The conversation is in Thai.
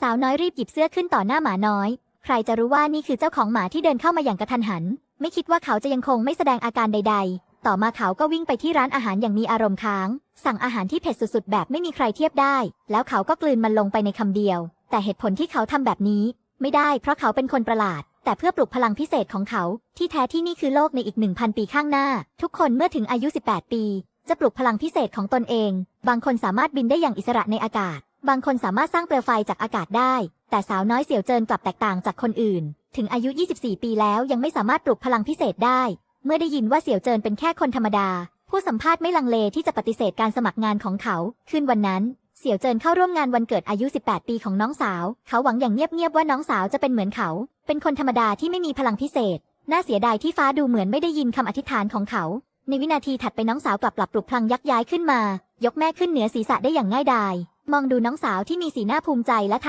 สาวน้อยรีบหยิบเสื้อขึ้นต่อหน้าหมาน้อย ใครจะรู้ว่านี่คือเจ้าของหมาที่เดินเข้ามาอย่างกระทันหัน ไม่คิดว่าเขาจะยังคงไม่แสดงอาการใด ๆ ต่อมาเขาก็วิ่งไปที่ร้านอาหารอย่างมีอารมณ์ค้าง สั่งอาหารที่เผ็ดสุดๆ แบบไม่มีใครเทียบได้ แล้วเขาก็กลืนมันลงไปในคำเดียว แต่เหตุผลที่เขาทำแบบนี้ ไม่ได้เพราะเขาเป็นคนประหลาด แต่เพื่อปลุกพลังพิเศษของเขา ที่แท้ที่นี่คือโลกในอีก1,000ปีข้างหน้า ทุกคนเมื่อถึงอายุ 18 ปี จะปลุกพลังพิเศษของตนเอง บางคนสามารถบินได้อย่างอิสระในอากาศ บางคนสามารถสร้างเปลวไฟจากอากาศได้ แต่สาวน้อยเสี่ยวเจินกลับแตกต่างจากคนอื่น ถึงอายุ 24 ปีแล้วยังไม่สามารถปลุกพลังพิเศษได้ เมื่อได้ยินว่าเสี่ยวเจินเป็นแค่คนธรรมดา ผู้สัมภาษณ์ไม่ลังเลที่จะปฏิเสธการสมัครงานของเขาคืนวันนั้น เสี่ยวเจินเข้าร่วมงานวันเกิดอายุ 18 ปีของน้องสาว เขาหวังอย่างเงียบๆว่าน้องสาวจะเป็นเหมือนเขา เป็นคนธรรมดาที่ไม่มีพลังพิเศษ น่าเสียดายที่ฟ้าดูเหมือนไม่ได้ยินคำอธิษฐานของเขา ในวินาทีถัดไปน้องสาวกลับปรับปลุกพลังยักย้ายขึ้นมา ยกแม่ขึ้นเหนือศีรษะได้อย่างง่ายดาย มองดูน้องสาวที่มีสีหน้าภูมิใจและท้า